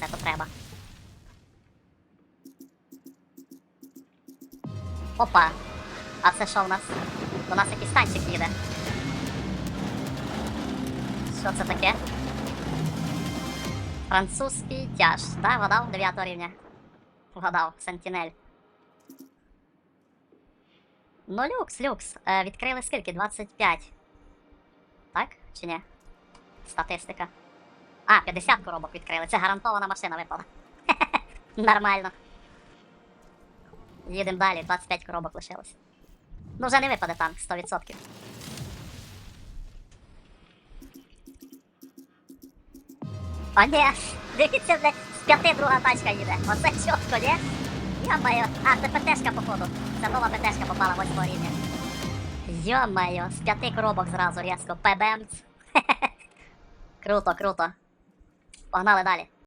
це то треба. Опа. А це що в нас? До нас якийсь танчик їде. Що це таке? Французький тяж. Да, вгадав 9 рівня. Вгадав, Сентінель. Ну, люкс, люкс. Е, відкрили скільки? 25. Так? Чи ні? Статистика. А, 50 коробок відкрили. Це гарантована машина випала. Нормально. Їдемо далі, 25 коробок лишилось. Ну вже не випаде танк, 100%. О, ні, дивіться, блядь, з п'яти друга тачка їде. Оце чітко, ні? Йо-моє. А, це ПТшка, походу. Це нова ПТшка попала восьмого рівня. Йо-моє, з п'яти коробок зразу різко. ПБМЦ. круто, круто. Погнали далі.